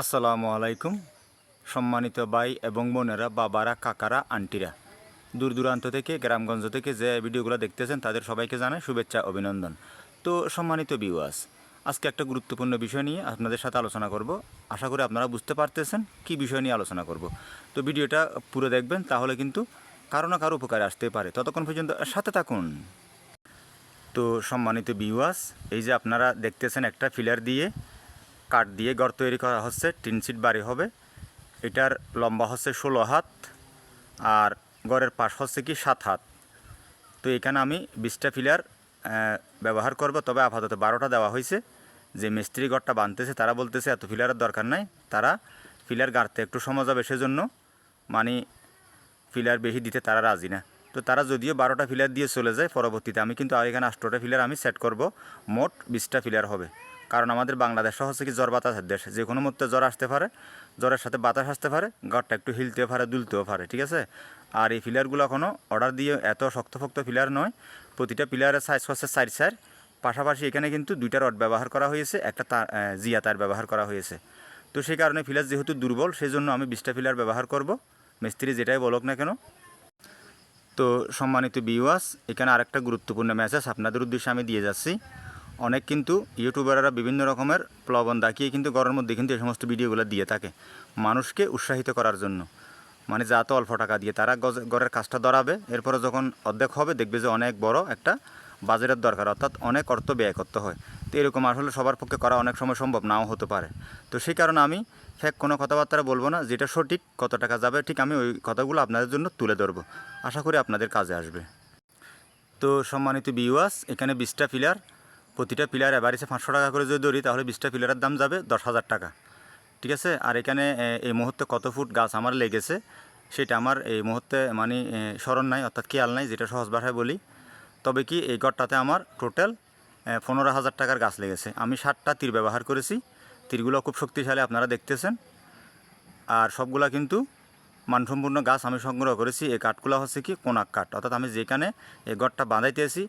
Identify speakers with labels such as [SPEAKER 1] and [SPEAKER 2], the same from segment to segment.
[SPEAKER 1] আসসালামু আলাইকুম, সম্মানিত ভাই এবং বোনেরা, বাবারা, কাকারা, আন্টিরা। দূর দূরান্ত থেকে, গ্রামগঞ্জ থেকে যে ভিডিওগুলো দেখতেছেন, তাদের সবাইকে জানাই শুভেচ্ছা, অভিনন্দন। তো সম্মানিত বিওয়াস আজকে একটা গুরুত্বপূর্ণ বিষয় নিয়ে আপনাদের সাথে আলোচনা করব। আশা করি আপনারা বুঝতে পারতেছেন কি বিষয় নিয়ে আলোচনা করব। তো ভিডিওটা পুরো দেখবেন, তাহলে কিন্তু কারও না কারও উপকারে আসতে পারে। ততক্ষণ পর্যন্ত সাথে থাকুন। তো সম্মানিত বিওয়াস এই যে আপনারা দেখতেছেন একটা ফিলার দিয়ে কাঠ দিয়ে ঘর তৈরি করা হচ্ছে, টিন সিট বাড়ি হবে। এটার লম্বা হচ্ছে ষোলো হাত আর ঘরের পাশ হচ্ছে কি সাত হাত। তো এখানে আমি বিশটা ফিলার ব্যবহার করব, তবে আপাতত বারোটা দেওয়া হয়েছে। যে মিস্ত্রি ঘরটা বানতেছে, তারা বলতেছে এত ফিলারের দরকার নাই, তারা ফিলার গাড়তে একটু সময় যাবে সেজন্য। মানে ফিলার বেশি দিতে তারা রাজি না। তো তারা যদিও বারোটা ফিলার দিয়ে চলে যায়, পরবর্তীতে আমি কিন্তু এখানে আষ্টটা ফিলার আমি সেট করব, মোট বিশটা ফিলার হবে। কারণ আমাদের বাংলাদেশ হচ্ছে কি জ্বর বাতাসের দেশ। যে কোনো মুহূর্তে জ্বর আসতে পারে, জ্বরের সাথে বাতাস আসতে পারে ঘরটা একটু হিলতেও পারে, দুলতেও পারে, ঠিক আছে? আর এই ফিলারগুলো এখনও অর্ডার দিয়ে এত শক্তপোক্ত ফিলার নয়, প্রতিটা পিলারের সাইজ হচ্ছে চার চার। পাশাপাশি এখানে কিন্তু দুইটা রড ব্যবহার করা হয়েছে, একটা তার জিয়া তার ব্যবহার করা হয়েছে। তো সেই কারণে ফিলার যেহেতু দুর্বল সেই জন্য আমি বিশটা ফিলার ব্যবহার করব। মিস্ত্রি যেটাই বলুক না কেন। তো সম্মানিত বিওয়াস এখানে আরেকটা গুরুত্বপূর্ণ মেসেজ আপনাদের উদ্দেশ্যে আমি দিয়ে যাচ্ছি। অনেক কিন্তু ইউটিউবাররা বিভিন্ন রকমের প্লবন দেখিয়ে কিন্তু ঘরের মধ্যে কিন্তু এই সমস্ত ভিডিওগুলো দিয়ে থাকে মানুষকে উৎসাহিত করার জন্য। মানে যা তো অল্প টাকা দিয়ে তারা ঘরের কাজটা ধরাবে, এরপরে যখন অর্ধেক হবে দেখবে যে অনেক বড় একটা বাজারের দরকার, অর্থাৎ অনেক অর্থ ব্যয় করতে হয়। তো এরকম আসলে সবার পক্ষে করা অনেক সময় সম্ভব নাও হতে পারে। তো সেই কারণে আমি ফেক কোনো কথাবার্তা বলব না, যেটা সঠিক, কত টাকা যাবে ঠিক আমি ওই কথাগুলো আপনাদের জন্য তুলে ধরবো। আশা করি আপনাদের কাজে আসবে। তো সম্মানিত বিওয়াস এখানে বিশটা পিলার প্রতিটা পিলার এভারেজে পাঁচশো টাকা করে যদি ধরি, তাহলে বিশটা পিলারের দাম যাবে দশ হাজার টাকা। ঠিক আছে? আর এখানে এই মুহূর্তে কত ফুট গাছ আমার লেগেছে, সেটা আমার এই মুহূর্তে মানে স্মরণ নাই, অর্থাৎ খেয়াল নাই, যেটা সহজ ভাষায় বলি। তবে কি এই ঘরটাতে আমার টোটাল পনেরো হাজার টাকার গাছ লেগেছে। আমি ষাটটা তীর ব্যবহার করেছি। তীরগুলো খুব শক্তিশালী আপনারা দেখতেছেন। আর সবগুলা কিন্তু মানসম্পূর্ণ গাছ আমি সংগ্রহ করেছি। এই কাঠগুলো হচ্ছে কি কোনাক কাঠ। অর্থাৎ আমি যেখানে এই ঘরটা বাঁধাইতেছি,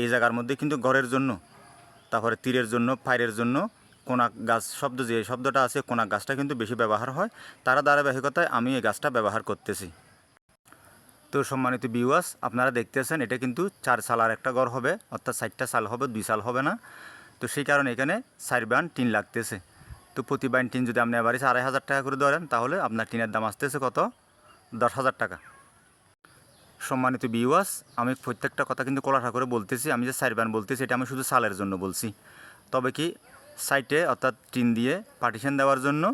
[SPEAKER 1] এই জায়গার মধ্যে কিন্তু ঘরের জন্য তারপরে তীরের জন্য ফাইরের জন্য কোনাক গাছ, শব্দ যে শব্দটা আছে কোনাক গাছটা কিন্তু বেশি ব্যবহার হয়। তারা ধারাবাহিকতায় আমি এই গাছটা ব্যবহার করতেছি। তো সম্মানিত বিওয়াস আপনারা দেখতেছেন, এটা কিন্তু চার সালার একটা ঘর হবে, অর্থাৎ চারটা সাল হবে, দুই সাল হবে না। তো সেই কারণে এখানে চার বান টিন লাগতেছে। তো প্রতি বান টিন যদি আপনি এবারে আড়াই হাজার টাকা করে ধরেন, তাহলে আপনার টিনের দাম আসতেছে কত? দশ হাজার টাকা। সম্মানিত বিওয়াস আমি প্রত্যেকটা কথা কিন্তু কোলাঠা করে বলতেছি, আমি যে চার বান বলতেছি এটা আমি শুধু সালের জন্য বলছি। তবে কি, সাইটে অর্থাৎ টিন দিয়ে পার্টিশন দেওয়ার জন্য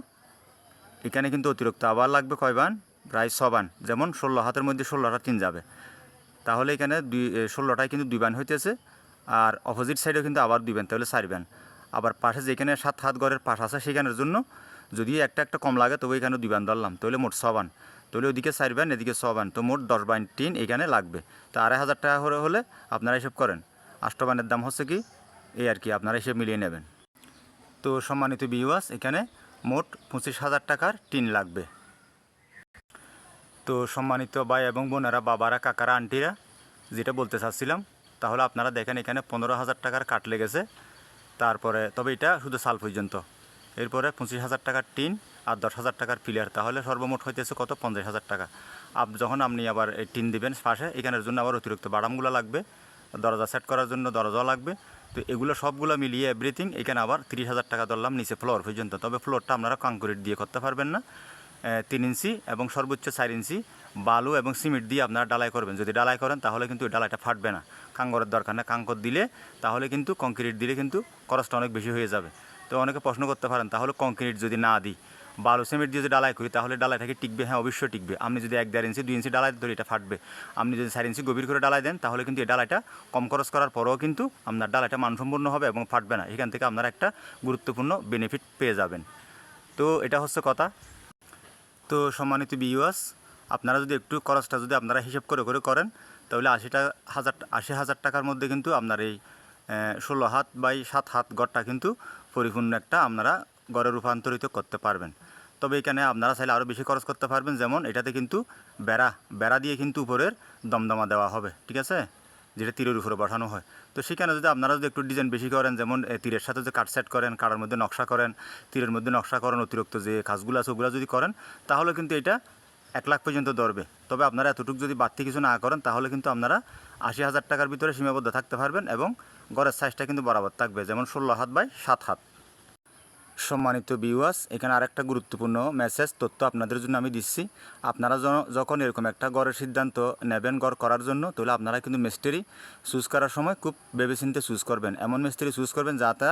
[SPEAKER 1] এখানে কিন্তু অতিরিক্ত আবার লাগবে কয় বান? প্রায় বান। যেমন ষোলো হাতের মধ্যে ষোলোটা টিন যাবে। তাহলে এখানে দুই ষোলোটায় কিন্তু দুই বান হইতেছে, আর অপোজিট সাইডেও কিন্তু আবার দুই বান, তাহলে চার বান। আবার পাশে যেখানে সাত হাত ঘরের পাশ আছে, সেখানের জন্য যদি একটা একটা কম লাগে, তবে এখানে দুই বান ধরলাম, তাহলে মোট বান। তাহলে ওদিকে চার বান, এদিকে ছ বান। তো মোট দশ বান টিন এখানে লাগবে। তো আড়াই হাজার টাকা করে হলে আপনারা হিসেব করেন। আষ্ট আষ্টবানের দাম হচ্ছে কি? এই আর কি, আপনারা হিসেব মিলিয়ে নেবেন। তো সম্মানিত বিওয়াস এখানে মোট পঁচিশ হাজার টাকার টিন লাগবে। তো সম্মানিত ভাই এবং বোনেরা, বাবারা, কাকারা, আন্টিরা, যেটা বলতে চাচ্ছিলাম, তাহলে আপনারা দেখেন এখানে পনেরো হাজার টাকার কাঠ লেগেছে। তারপরে, তবে এটা শুধু সাল পর্যন্ত। এরপরে পঁচিশ হাজার টাকার টিন আর দশ হাজার টাকার পিলার তাহলে সর্বমোট হইতেছে কত? পঞ্চাশ হাজার টাকা। আপ যখন আপনি আবার এই টিন দিবেন পাশে, এখানের জন্য আবার অতিরিক্ত বাদামগুলো লাগবে, দরজা সেট করার জন্য দরজাও লাগবে। তো এগুলো সবগুলো মিলিয়ে এভরিথিং এখানে আবার তিরিশ হাজার টাকা ধরলাম নিচে ফ্লোর পর্যন্ত। তবে ফ্লোরটা আপনারা কংক্রিট দিয়ে করতে পারবেন না। তিন ইঞ্চি এবং সর্বোচ্চ চার ইঞ্চি বালু এবং সিমেন্ট দিয়ে আপনারা ডালাই করবেন। যদি ডালাই করেন, তাহলে কিন্তু ওই ডালাইটা ফাটবে না। কাঙ্গরের দরকার না। কাঙ্কর দিলে, তাহলে কিন্তু কংক্রিট দিলে কিন্তু খরচটা অনেক বেশি হয়ে যাবে। তো অনেকে প্রশ্ন করতে পারেন, তাহলে কংক্রিট যদি না দিই, বালু সিমেন্ট দিয়ে যদি ডালাই করি, তাহলে ডালাইটাকে টিকবে? হ্যাঁ অবশ্যই টিকবে। আপনি যদি এক দেড় ইঞ্চি, দুই ইঞ্চি ডালাই ধরে, এটা ফাটবে। আপনি যদি চার ইঞ্চি গভীর করে ডালাই দেন, তাহলে কিন্তু এই ডালাইটা কম খরচ করার পরেও কিন্তু আপনার ডালাইটা মানসম্পন্ন হবে এবং ফাটবে না। এখান থেকে আপনারা একটা গুরুত্বপূর্ণ বেনিফিট পেয়ে যাবেন। তো এটা হচ্ছে কথা। তো সম্মানিত বিওয়াস আপনারা যদি একটু খরচটা যদি আপনারা হিসেব করে করে করেন, তাহলে আশিটা হাজার, আশি হাজার টাকার মধ্যে কিন্তু আপনার এই ষোলো হাত বাই সাত হাত গড়টা কিন্তু পরিপূর্ণ একটা আপনারা গড়ে রূপান্তরিত করতে পারবেন। তবে এখানে আপনারা চাইলে আরও বেশি খরচ করতে পারবেন, যেমন এটাতে কিন্তু বেড়া বেড়া দিয়ে কিন্তু উপরের দমদমা দেওয়া হবে, ঠিক আছে? যেটা তীরের উপরে বসানো হয়। তো সেখানে যদি আপনারা যদি একটু ডিজাইন বেশি করেন, যেমন তীরের সাথে যে কাট সেট করেন কাটার মধ্যে নকশা করেন, তীরের মধ্যে নকশা করেন অতিরিক্ত যে কাজগুলো আছে ওগুলো যদি করেন, তাহলে কিন্তু এটা এক লাখ পর্যন্ত ধরবে। তবে আপনারা এতটুকু যদি বাড়তি কিছু না করেন, তাহলে কিন্তু আপনারা আশি হাজার টাকার ভিতরে সীমাবদ্ধ থাকতে পারবেন এবং গড়ের সাইজটা কিন্তু বরাবর থাকবে, যেমন ষোলো হাত বাই সাত হাত। সম্মানিত বিওয়াস এখানে আরেকটা গুরুত্বপূর্ণ মেসেজ তথ্য আপনাদের জন্য আমি দিচ্ছি। আপনারা য- যখন এরকম একটা গড়ের সিদ্ধান্ত নেবেন গড় করার জন্য, তাহলে আপনারা কিন্তু মিস্ত্রি চুজ করার সময় খুব ভেবেচিন্তে চুজ করবেন। এমন মিস্ত্রি চুজ করবেন যাতে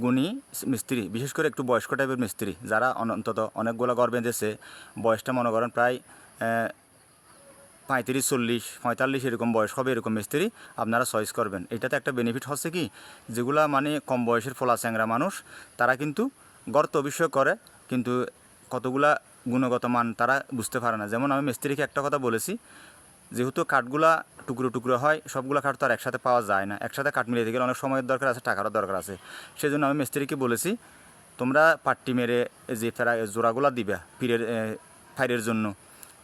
[SPEAKER 1] গুণী মিস্ত্রি, বিশেষ করে একটু বয়স্ক টাইপের মিস্ত্রি, যারা অন- অন্তত অনেকগুলো গড় বেঁধেছে, বয়সটা মনে করেন প্রায় পঁয়ত্রিশ, চল্লিশ, পঁয়তাল্লিশ এরকম বয়স হবে এরকম মিস্ত্রি, আপনারা চয়েস করবেন। এটাতে একটা বেনিফিট হচ্ছে কি, যেগুলা মানে কম বয়সের ফোলা চ্যাংরা মানুষ, তারা কিন্তু গর্ত অবশ্যই করে, কিন্তু কতগুলা গুণগত মান তারা বুঝতে পারে না। যেমন আমি মিস্ত্রিকে একটা কথা বলেছি, যেহেতু কাঠগুলা টুকরো টুকরো হয়, সবগুলো কাঠ তো আর একসাথে পাওয়া যায় না। একসাথে কাঠ মিলিয়ে গেলে অনেক সময়ের দরকার আছে, টাকারও দরকার আছে। সেই জন্য আমি মিস্ত্রিকে বলেছি, তোমরা পাট্টি মেরে যে ফেরা জোড়াগুলা দিবা পীরের ফাইরের জন্য।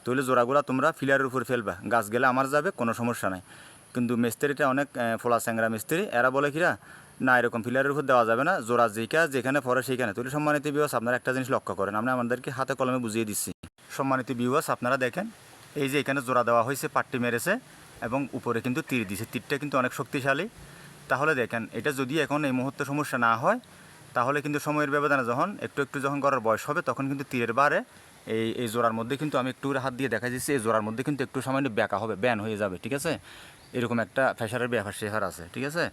[SPEAKER 1] তাহলে জোড়াগুলা তোমরা ফিলারের উপর ফেলবা। গাছ গেলে আমার যাবে, কোনো সমস্যা নাই। কিন্তু মিস্ত্রিটা অনেক ফোলা স্যাংরা মিস্ত্রি। এরা বলে কিরা না, এরকম ফিলারের উপর দেওয়া যাবে না। জোড়া যেইকা যেখানে পড়ে সেইখানে। তাহলে সম্মানিত বিবাস আপনারা একটা জিনিস লক্ষ্য করেন। আমরা আমাদেরকে হাতে কলমে বুঝিয়ে দিচ্ছি। সম্মানিত বিবাস আপনারা দেখেন, এই যে এখানে জোড়া দেওয়া হয়েছে, পাট্টি মেরেছে এবং উপরে কিন্তু তীর দিছে। তীরটা কিন্তু অনেক শক্তিশালী। তাহলে দেখেন, এটা যদি এখন এই মুহূর্তে সমস্যা না হয়, তাহলে কিন্তু সময়ের ব্যবধানে যখন একটু একটু যখন করার বয়স হবে, তখন কিন্তু তীরের বারে এই এই জোড়ার মধ্যে কিন্তু আমি একটু হাত দিয়ে দেখা যাচ্ছে এই জোড়ার মধ্যে কিন্তু একটু সামান্য ব্যাকা হবে, ব্যান হয়ে যাবে, ঠিক আছে? এরকম একটা ফ্যাশারের ব্যাপার শেখার আছে, ঠিক আছে?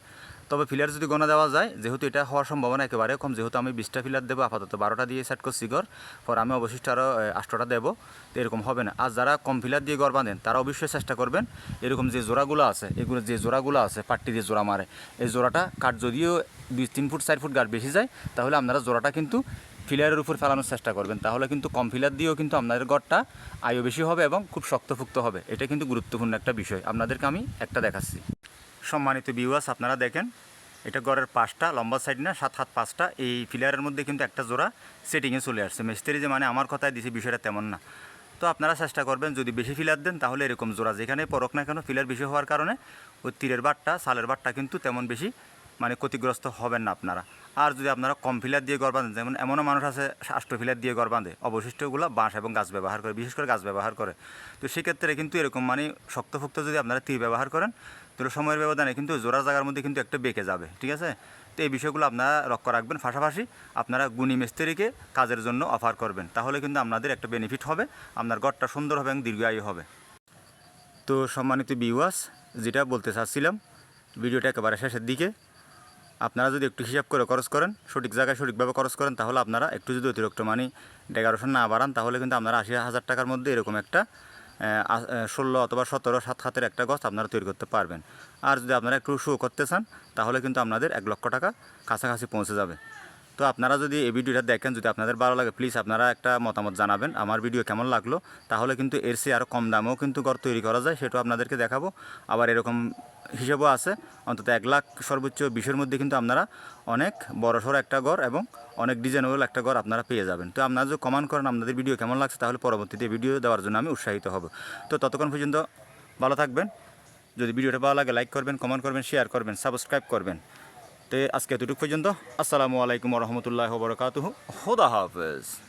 [SPEAKER 1] তবে ফিলার যদি গোনা দেওয়া যায়, যেহেতু এটা হওয়ার সম্ভাবনা একেবারে কম, যেহেতু আমি বিশটা ফিলার দেবো, আপাতত বারোটা দিয়ে সেট করছি গড় পর আমি অবশিষ্ট আরও আষ্টটা দেবো, তো এরকম হবে না। আর যারা কম ফিলার দিয়ে গড় বাঁধেন, তারা অবশ্যই চেষ্টা করবেন, এরকম যে জোড়াগুলো আছে, এগুলো যে জোড়াগুলো আছে, পাট্টি দিয়ে জোড়া মারে, এই জোড়াটা কাঠ যদিও দুই, তিন ফুট, চার ফুট গাঢ় বেশি যায়, তাহলে আপনারা জোড়াটা কিন্তু ফিলারের উপর ফেলানোর চেষ্টা করবেন, তাহলে কিন্তু কম ফিলার দিয়েও কিন্তু আপনাদের গড়টা আয়ু বেশি হবে এবং খুব শক্তফুক্ত হবে। এটা কিন্তু গুরুত্বপূর্ণ একটা বিষয়। আপনাদেরকে আমি একটা দেখাচ্ছি। সম্মানিত বিওয়াস আপনারা দেখেন, এটা গড়ের পাঁচটা, লম্বা সাইড না, সাত হাত পাঁচটা, এই ফিলারের মধ্যে কিন্তু একটা জোড়া সেটিংয়ে চলে আসছে। মিস্ত্রি যে মানে আমার কথায় দিছে বিষয়টা তেমন না। তো আপনারা চেষ্টা করবেন, যদি বেশি ফিলার দেন, তাহলে এরকম জোড়া। যেখানে পরক না কেন ফিলার বেশি হওয়ার কারণে ওই তীরের বাটটা, সালের বাটটা কিন্তু তেমন বেশি মানে ক্ষতিগ্রস্ত হবেন না আপনারা। আর যদি আপনারা কম ফিলার দিয়ে গড় বাঁধেন, যেমন এমনও মানুষ আছে, আষ্ট ফিলার দিয়ে গড় বাঁধে, অবশিষ্টগুলো বাঁশ এবং গাছ ব্যবহার করে, বিশেষ করে গাছ ব্যবহার করে। তো সেক্ষেত্রে কিন্তু এরকম মানে শক্তফুক্ত যদি আপনারা তীর ব্যবহার করেন, তাহলে সময়ের ব্যবধানে কিন্তু জোড়া জায়গার মধ্যে কিন্তু একটা বেঁকে যাবে, ঠিক আছে? তো এই বিষয়গুলো আপনারা লক্ষ্য রাখবেন। পাশাপাশি আপনারা গুণী মিস্ত্রিকে কাজের জন্য অফার করবেন। তাহলে কিন্তু আপনাদের একটা বেনিফিট হবে, আপনার ঘরটা সুন্দর হবে এবং দীর্ঘায়ু হবে। তো সম্মানিত বিওয়াস যেটা বলতে চাচ্ছিলাম, ভিডিওটা একেবারে শেষের দিকে। আপনারা যদি একটু হিসাব করে খরচ করেন, সঠিক জায়গায় সঠিকভাবে খরচ করেন, তাহলে আপনারা একটু যদি অতিরিক্ত মানি ডেকারেশন না বাড়ান, তাহলে কিন্তু আপনারা আশি হাজার টাকার মধ্যে এরকম একটা ষোলো অথবা সতেরো, সাত হাতের একটা গছ আপনারা তৈরি করতে পারবেন। আর যদি আপনারা একটু শো করতে চান, তাহলে কিন্তু আপনাদের এক লক্ষ টাকা কাছাকাছি পৌঁছে যাবে। তো আপনারা যদি এই ভিডিওটা দেখেন, যদি আপনাদের ভালো লাগে প্লিজ আপনারা একটা মতামত জানাবেন আমার ভিডিও কেমন লাগল। তাহলে কিন্তু এর চেয়ে আরও কম দামেও কিন্তু ঘর তৈরি করা যায়, সেটাও আপনাদেরকে দেখাবো। আবার এরকম হিসেবও আছে, অন্তত এক লাখ সর্বোচ্চ বিশের মধ্যে কিন্তু আপনারা অনেক বড় সড়ো একটা ঘর এবং অনেক ডিজাইনেবল একটা ঘর আপনারা পেয়ে যাবেন। তো আপনারা যদি কমেন্ট করেন আপনাদের ভিডিও কেমন লাগছে, তাহলে পরবর্তীতে ভিডিও দেওয়ার জন্য আমি উৎসাহিত হব। তো ততক্ষণ পর্যন্ত ভালো থাকবেন। যদি ভিডিওটা ভালো লাগে লাইক করবেন কমেন্ট করবেন শেয়ার করবেন সাবস্ক্রাইব করবেন। তো আজকে এতটুকু পর্যন্ত। আসসালামু আলাইকুম রহমতুল্লাহ বরকাতুহ। হুদা হাফেজ।